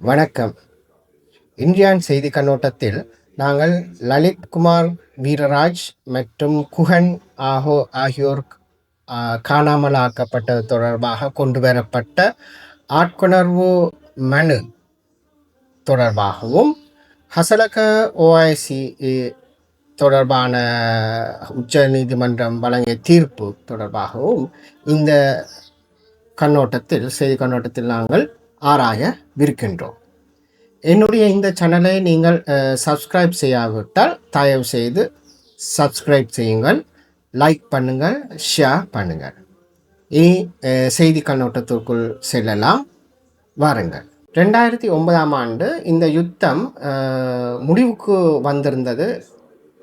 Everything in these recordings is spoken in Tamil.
வணக்கம். இந்தியான் செய்தி கண்ணோட்டத்தில் நாங்கள் லலித் குமார் வீரராஜ் மற்றும் குஹன் ஆஹோ ஆகியோர் ஆ, காணாமல் ஆக்கப்பட்டது தொடர்பாக கொண்டு வரப்பட்ட ஆட்கொணர்வு மனு தொடர்பாகவும் ஹசலக ஓஐசி தொடர்பான உச்ச நீதிமன்றம் வழங்கிய தீர்ப்பு தொடர்பாகவும் இந்த கண்ணோட்டத்தில் செய்தி கண்ணோட்டத்தில் நாங்கள் ஆராயவிருக்கின்றோம் என்னுடைய இந்த சேனலை நீங்கள் சப்ஸ்கிரைப் செய்யாவிட்டால் தயவு செய்து சப்ஸ்கிரைப் செய்யுங்கள் லைக் பண்ணுங்கள் ஷேர் பண்ணுங்கள். இனி செய்தி கண்ணோட்டத்திற்குள் செல்லலாம். வாருங்கள். ரெண்டாயிரத்தி ஒன்பதாம் ஆண்டு இந்த யுத்தம் முடிவுக்கு வந்திருந்தது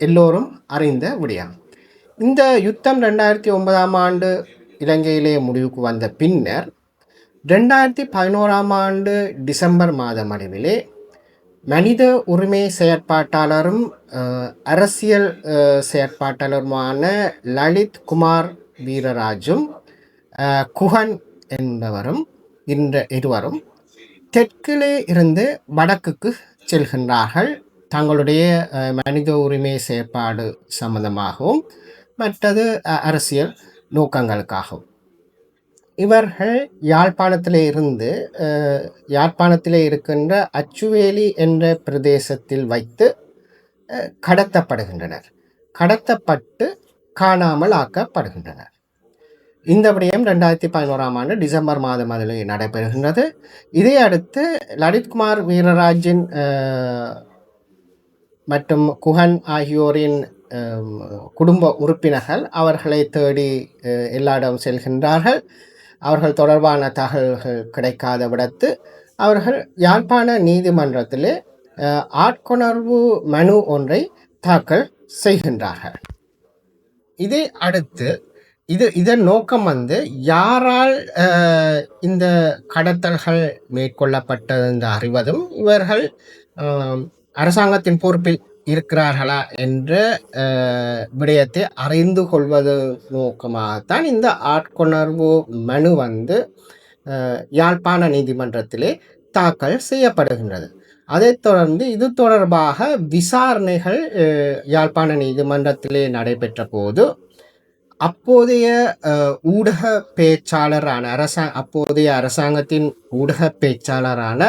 எல்லோரும் அறிந்த விடயம். இந்த யுத்தம் ரெண்டாயிரத்தி ஒன்பதாம் ஆண்டு இலங்கையிலே முடிவுக்கு வந்த பின்னர் ரெண்டாயிரத்தி பதினோராம் ஆண்டு டிசம்பர் மாதம் அளவிலே மனித உரிமை செயற்பாட்டாளரும் அரசியல் செயற்பாட்டாளருமான லலித் குமார் வீரராஜும் குஹன் என்பவரும் இந்த இருவரும் தெற்கிலே இருந்து வடக்குக்கு செல்கின்றார்கள். தங்களுடைய மனித உரிமை செயற்பாடு சம்பந்தமாகவும் மற்றது அரசியல் நோக்கங்களுக்காகவும். இவர்கள் யாழ்ப்பாணத்தில் இருந்து யாழ்ப்பாணத்தில் இருக்கின்ற அச்சுவேலி என்ற பிரதேசத்தில் வைத்து கடத்தப்படுகின்றனர். கடத்தப்பட்டு காணாமல் ஆக்கப்படுகின்றனர். இந்த விடயம் ரெண்டாயிரத்தி பதினோராம் ஆண்டு டிசம்பர் மாதம் அதில் நடைபெறுகின்றது. இதை அடுத்து லலித்குமார் வீரராஜின் மற்றும் குஹன் ஆகியோரின் குடும்ப உறுப்பினர்கள் அவர்களை தேடி அஹ், எல்லா இடம் செல்கின்றார்கள். அவர்கள் தொடர்பான தகவல்கள் கிடைக்காத விடத்து அவர்கள் யாழ்ப்பாண நீதிமன்றத்திலே ஆட்கொணர்வு மனு ஒன்றை தாக்கல் செய்கின்றார்கள். இதை அடுத்து இது இதன் நோக்கம் வந்து யாரால் இந்த கடத்தல்கள் மேற்கொள்ளப்பட்டது என்று அறிவதும் இவர்கள் அரசாங்கத்தின் பொறுப்பில் இருக்கிறார்களா என்ற விடயத்தை அறிந்து கொள்வது நோக்கமாகத்தான் இந்த ஆட்கொணர்வு மனு வந்து யாழ்ப்பாண நீதிமன்றத்திலே தாக்கல் செய்யப்படுகின்றது. அதைத் தொடர்ந்து இது தொடர்பாக விசாரணைகள் யாழ்ப்பாண நீதிமன்றத்திலே நடைபெற்ற போது அப்போதைய ஊடக பேச்சாளரான அரசாங்க அப்போதைய அரசாங்கத்தின் ஊடக பேச்சாளரான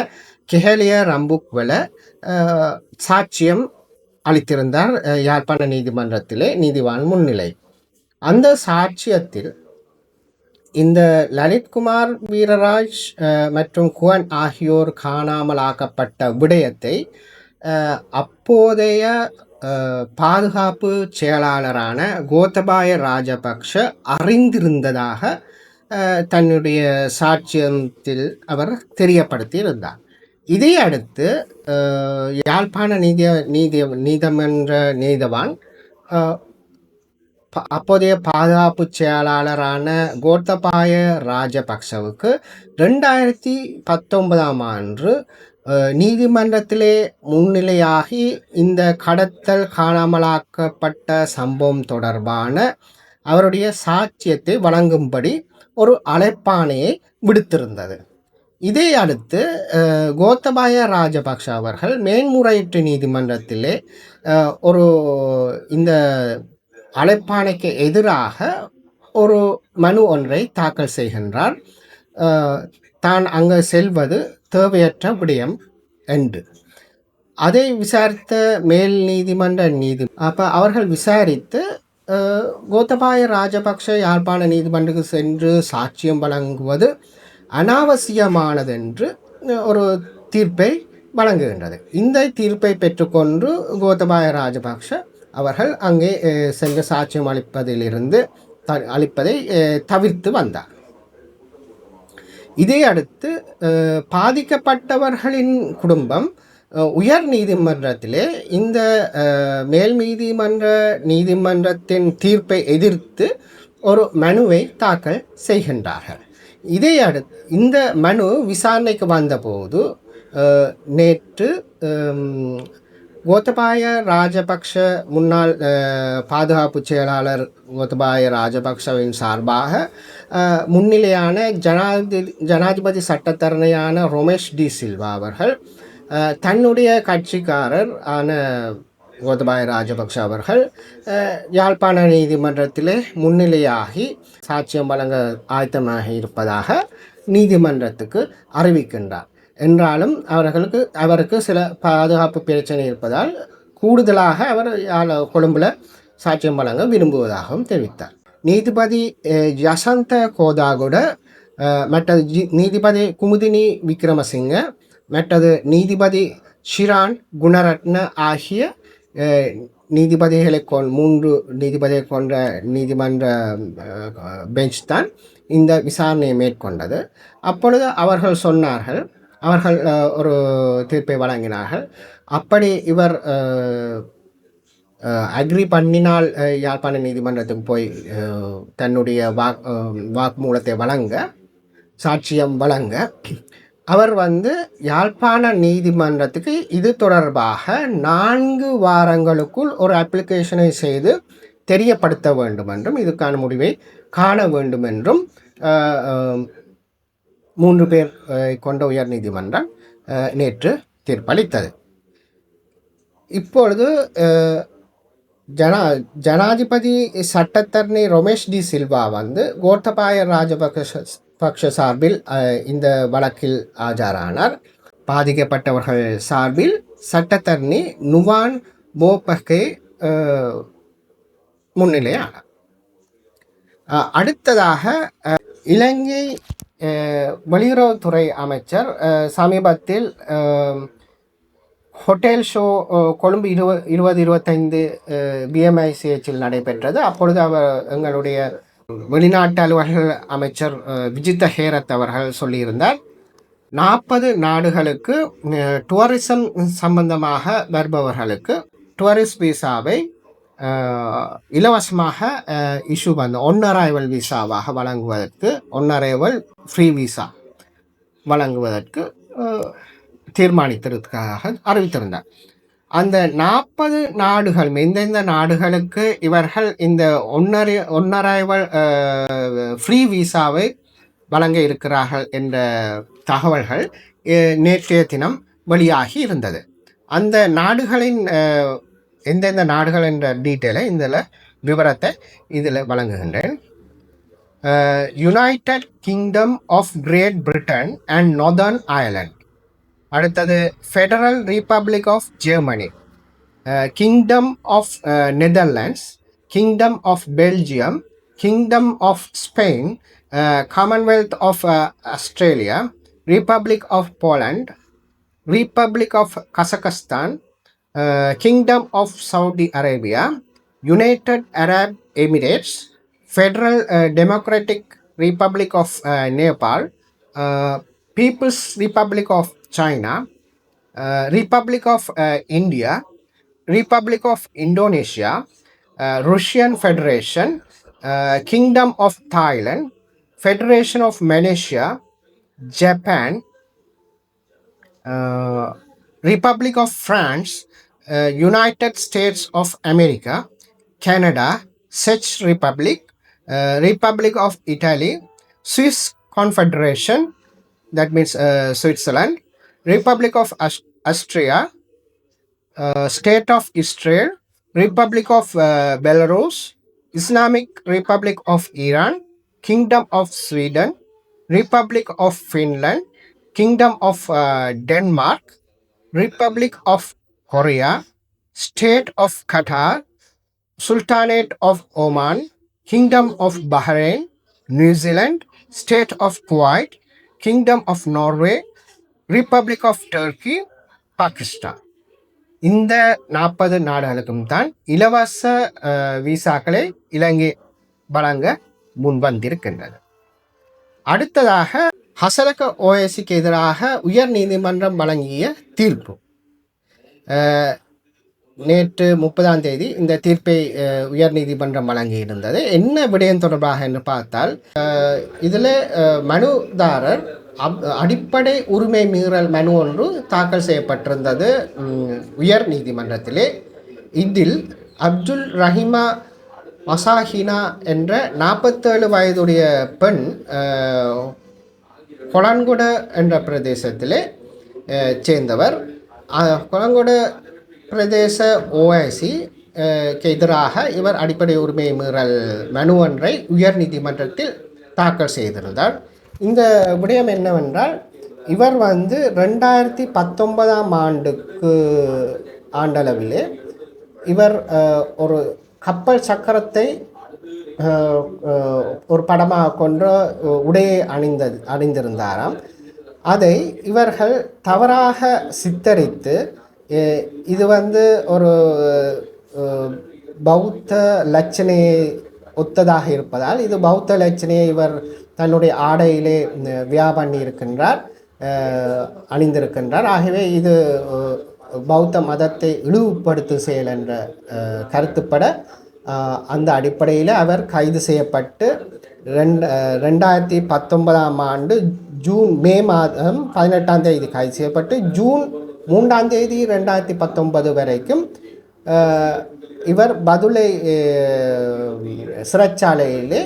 கெஹலிய ரம்புக்வல சாட்சியம் அளித்திருந்தார் யாழ்ப்பாண நீதிமன்றத்திலே நீதிவான் முன்னிலை. அந்த சாட்சியத்தில் இந்த லலித்குமார் வீரராஜ் மற்றும் குவன் ஆகியோர் காணாமலாக்கப்பட்ட விடயத்தை அப்போதைய பாதுகாப்பு செயலாளரான கோத்தபாய ராஜபக்ஷ அறிந்திருந்ததாக தன்னுடைய சாட்சியத்தில் அவர் தெரியப்படுத்தியிருந்தார். இதை அடுத்து யாழ்ப்பாண நீதி நீதி நீதிமன்ற நீதவான் அப்போதைய பாதுகாப்பு செயலாளரான கோத்தபாய ராஜபக்சவுக்கு ரெண்டாயிரத்தி பத்தொன்பதாம் ஆண்டு நீதிமன்றத்திலே முன்னிலையாகி இந்த கடத்தல் காணாமலாக்கப்பட்ட சம்பவம் தொடர்பான அவருடைய சாட்சியத்தை வழங்கும்படி ஒரு அழைப்பாணையை விடுத்திருந்தது. இதை அடுத்து கோத்தபாய ராஜபக்ஷ அவர்கள் மேன்முறையீட்டு நீதிமன்றத்திலே ஒரு இந்த அழைப்பாணைக்கு எதிராக ஒரு மனு ஒன்றை தாக்கல் செய்கின்றார். தான் அங்கு செல்வது தேவையற்ற விடயம் என்று. அதை விசாரித்த மேல் நீதிமன்ற நீதி அப்போ அவர்கள் விசாரித்து கோத்தபாய ராஜபக்ஷ யாழ்ப்பாண நீதிமன்றத்துக்கு சென்று சாட்சியம் வழங்குவது அனாவசியமானதென்று ஒரு தீர்ப்பை வழங்குகின்றது. இந்த தீர்ப்பை பெற்றுக்கொண்டு கோத்தபாய ராஜபக்ஷ அவர்கள் அங்கே சென்று சாட்சியம் அளிப்பதிலிருந்து த அளிப்பதை தவிர்த்து வந்தார். இதை அடுத்து பாதிக்கப்பட்டவர்களின் குடும்பம் உயர் நீதிமன்றத்திலே இந்த மேல் நீதிமன்ற நீதிமன்றத்தின் தீர்ப்பை எதிர்த்து ஒரு மனுவை தாக்கல் செய்கின்றார்கள். இதை அடுத்து இந்த மனு விசாரணைக்கு வந்தபோது நேற்று கோத்தபாய ராஜபக்ஷ முன்னாள் பாதுகாப்பு செயலாளர் கோத்தபாய ராஜபக்ஷவின் சார்பாக முன்னிலையான ஜனாதிபதி ஜனாதிபதி சட்டத்தரணையான ரொமேஷ் டி சில்வா அவர்கள் தன்னுடைய கட்சிக்காரர் ஆன கோதபாய ராஜபக்ஷ அவர்கள் யாழ்ப்பாண நீதிமன்றத்திலே முன்னிலையாகி சாட்சியம் வழங்க ஆயத்தமாக இருப்பதாக நீதிமன்றத்துக்கு அறிவிக்கின்றார். என்றாலும் அவர்களுக்கு அவருக்கு சில பாதுகாப்பு பிரச்சனை இருப்பதால் கூடுதலாக அவர் யாழ் கொழும்புல சாட்சியம் வழங்க விரும்புவதாகவும் தெரிவித்தார். நீதிபதி யசந்த கோதாகுட மற்றது ஜி- நீதிபதி குமுதினி விக்ரமசிங்க மற்றது நீதிபதி ஷிரான் குணரத்ன ஆகிய நீதிபதிகளை கொண் மூன்று நீதிபதியை கொண்ட நீதிமன்ற பெஞ்ச் தான் இந்த விசாரணையை மேற்கொண்டது. அப்பொழுது அவர்கள் சொன்னார்கள் அவர்கள் ஒரு தீர்ப்பை வழங்கினார்கள். அப்படி இவர் அக்ரி பண்ணினால் யாழ்ப்பாண நீதிமன்றத்துக்கு போய் தன்னுடைய வாக் வாக்குமூலத்தை வழங்க சாட்சியம் வழங்க அவர் வந்து யாழ்ப்பாண நீதிமன்றத்துக்கு இது தொடர்பாக நான்கு வாரங்களுக்குள் ஒரு அப்ளிகேஷனை செய்து தெரியப்படுத்த வேண்டும் என்றும் இதுக்கான முடிவை காண வேண்டும் என்றும் மூன்று பேர் கொண்ட உயர் நீதிமன்றம் நேற்று தீர்ப்பளித்தது. இப்பொழுது ஜனா ஜனாதிபதி சட்டத்தரணி ரமேஷ் டி சில்வா வந்து கோத்தபாய ராஜபக்ஷ பக்ஷ சார்பில் இந்த வழக்கில் ஆஜரானார். பாதிக்கப்பட்டவர்கள் சார்பில் சட்டத்தரணி நுவான் போபகே முன்னிலையானார். அடுத்ததாக இலங்கை வெளியுறவுத்துறை அமைச்சர் சமீபத்தில் ஹோட்டேல் ஹோட்டல் ஷோ கொழும்பு இருவ இருபது இருபத்தைந்து பிஎம்ஐசிஹெச்சில் நடைபெற்றது. அப்பொழுது அவர் எங்களுடைய வெளிநாட்டு அலுவலக அமைச்சர் அஹ், விஜித்த ஹேரத் அவர்கள் சொல்லியிருந்தார் நாற்பது நாடுகளுக்கு டூரிசம் சம்பந்தமாக வருபவர்களுக்கு டூரிஸ்ட் விசாவை இலவசமாக இஷ்யூ பண்ண ஒன் அரைவல் விசாவாக வழங்குவதற்கு ஒன் அரைவல் ஃப்ரீ விசா வழங்குவதற்கு தீர்மானித்திருக்காக அறிவித்திருந்தார். அந்த நாற்பது நாடுகள் எந்தெந்த நாடுகளுக்கு இவர்கள் இந்த ஒன்னரை ஒன்னரைவல் ஃப்ரீ விசாவை வழங்க இருக்கிறார்கள் என்ற தகவல்கள் நேற்றைய தினம் வெளியாகி இருந்தது. அந்த நாடுகளின் எந்தெந்த நாடுகள் என்ற டீட்டெயிலை இதில் விவரத்தை இதில் வழங்குகின்றேன். United Kingdom of Great Britain and Northern Ireland அடுத்தது Federal Republic of Germany Kingdom of Netherlands Kingdom of Belgium Kingdom of Spain Commonwealth of Australia Republic of Poland Republic of Kazakhstan Kingdom of Saudi Arabia Arabia, Arab Emirates Federal Democratic Republic of Nepal People's Republic of China, uh, Republic of uh, India, Republic of Indonesia, uh, Russian Federation, uh, Kingdom of Thailand, Federation of Malaysia, Japan, uh, Republic of France, uh, United States of America, Canada, Czech Republic, uh, Republic of Italy, Swiss Confederation, that means uh, Switzerland, Republic of Aus- Austria, uh, State of Israel, Republic of uh, Belarus, Islamic Republic of Iran, Kingdom of Sweden, Republic of Finland, Kingdom of uh, Denmark, Republic of Korea, State of Qatar, Sultanate of Oman, Kingdom of Bahrain, New Zealand, State of Kuwait, Kingdom of Norway Republic of Turkey Pakistan இந்த நாற்பது நாடுகளுக்கும் தான் இலவச விசாக்களை இலங்கை வழங்க முன்வந்திருக்கின்றது அடுத்ததாக ஹசரக ஓஎஸ்சிக்கு எதிராக உயர் நீதிமன்றம் வழங்கிய தீர்ப்பு. நேற்று முப்பதாம் தேதி இந்த தீர்ப்பை உயர் நீதிமன்றம் வழங்கியிருந்தது. என்ன விடயம் தொடர்பாக என்று பார்த்தால் இதில் மனுதாரர் அப்- அடிப்படை உரிமை மீறல் மனு ஒன்று தாக்கல் செய்யப்பட்டிருந்தது உயர் நீதிமன்றத்திலே. இதில் அப்துல் ரஹிமா மசாஹினா என்ற நாற்பத்தேழு வயதுடைய பெண் அஹ், கொலன்குட என்ற பிரதேசத்திலே சேர்ந்தவர். அஹ், பிரதேச ஓஐசி எதிராக இவர் அடிப்படை உரிமை மீறல் மனு ஒன்றை உயர்நீதிமன்றத்தில் தாக்கல் செய்திருந்தார். இந்த விடயம் என்னவென்றால் இவர் வந்து ரெண்டாயிரத்தி பத்தொன்பதாம் ஆண்டுக்கு ஆண்டளவிலே இவர் ஒரு கப்பல் சக்கரத்தை ஒரு படமாக கொன்ற உடையை அணிந்தது அணிந்திருந்தாராம். அதை இவர்கள் தவறாக சித்தரித்து இது வந்து ஒரு பௌத்த லட்சணையை ஒத்ததாக இருப்பதால் இது பௌத்த லட்சணையை இவர் தன்னுடைய ஆடையிலே அஹ், வியா பண்ணி இருக்கின்றார் அணிந்திருக்கின்றார். ஆகவே இது பௌத்த மதத்தை இழிவுபடுத்தும் செயல் என்ற கருத்துப்பட அந்த அடிப்படையில் அவர் கைது செய்யப்பட்டு ரெண்டு ரெண்டாயிரத்தி பத்தொன்பதாம் ஆண்டு ஜூன் மே மாதம் பதினெட்டாம் தேதி கைது செய்யப்பட்டு ஜூன் மூன்றாம் தேதி ரெண்டாயிரத்தி பத்தொன்பது வரைக்கும் இவர் பதுளை சிறைச்சாலையிலே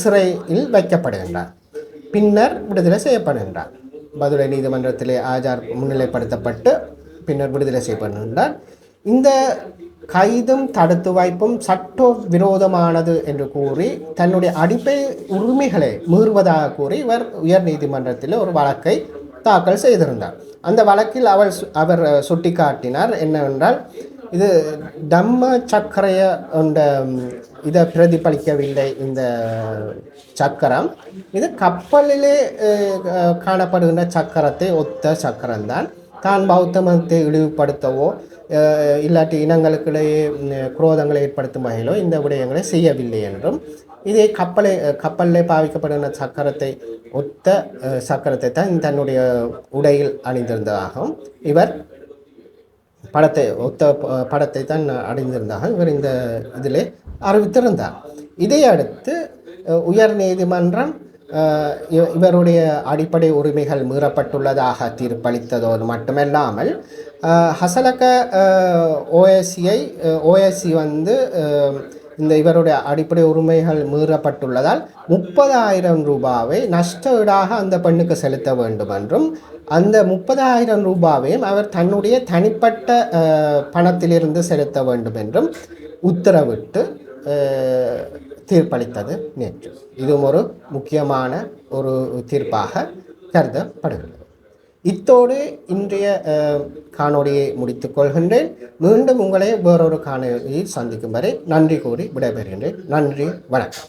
சிறையில் வைக்கப்படுகின்றார். பின்னர் விடுதலை செய்யப்படுகின்றார். பதுளை நீதிமன்றத்திலே ஆஜார் முன்னிலைப்படுத்தப்பட்டு பின்னர் விடுதலை செய்யப்படுகின்றார். இந்த கைதும் தடுத்து வைப்பும் சட்ட விரோதமானது என்று கூறி தன்னுடைய அடிப்படை உரிமைகளை மீறுவதாக கூறி இவர் உயர் நீதிமன்றத்தில் ஒரு வழக்கை தாக்கல் செய்திருந்தார். அந்த வழக்கில் அவர் சு- அவர் சுட்டிக்காட்டினார் என்னவென்றால் இது தம்ம சக்கரைய இதை பிரதிபலிக்கவில்லை இந்த சக்கரம். இது கப்பலிலே காணப்படுகின்ற சக்கரத்தை ஒத்த சக்கரம்தான். தான் பௌத்த மதத்தை இழிவுபடுத்தவோ இல்லாட்டி இனங்களுக்கிடையே குரோதங்களை ஏற்படுத்தும் வகையிலோ இந்த விடயங்களை செய்யவில்லை என்றும் இதே கப்பலை கப்பலில் கப்பலிலே பாவிக்கப்படுகின்ற சக்கரத்தை ஒத்த சக்கரத்தை தான் தன்னுடைய உடையில் அணிந்திருந்ததாகவும் இவர் படத்தை ஒத்த ப- படத்தை தான் அடைந்திருந்தாக இவர் இந்த இதில் அறிவித்திருந்தார். இதை அடுத்து உயர் நீதிமன்றம் இவ- இவருடைய அடிப்படை உரிமைகள் மீறப்பட்டுள்ளதாக தீர்ப்பளித்ததோடு மட்டுமல்லாமல் ஹசலக ஓஎஸ்சியை ஓஎஸ்சி வந்து இந்த இவருடைய அடிப்படை உரிமைகள் மீறப்பட்டுள்ளதால் முப்பதாயிரம் ரூபாவை நஷ்ட ஈடாக அந்த பெண்ணுக்கு செலுத்த வேண்டும் என்றும் அந்த முப்பதாயிரம் ரூபாவையும் அவர் தன்னுடைய தனிப்பட்ட பணத்திலிருந்து செலுத்த வேண்டும் என்றும் உத்தரவிட்டு தீர்ப்பளித்தது நேற்று. இதுவும் ஒரு முக்கியமான ஒரு தீர்ப்பாக கருதப்படுகிறது. இத்தோடு இன்றைய அஹ், காணொளியை முடித்துக் கொள்கின்றேன். மீண்டும் உங்களை வேறொரு காணொளியில் சந்திக்கும் வரை நன்றி கூறி விடைபெறுகின்றேன். நன்றி வணக்கம்.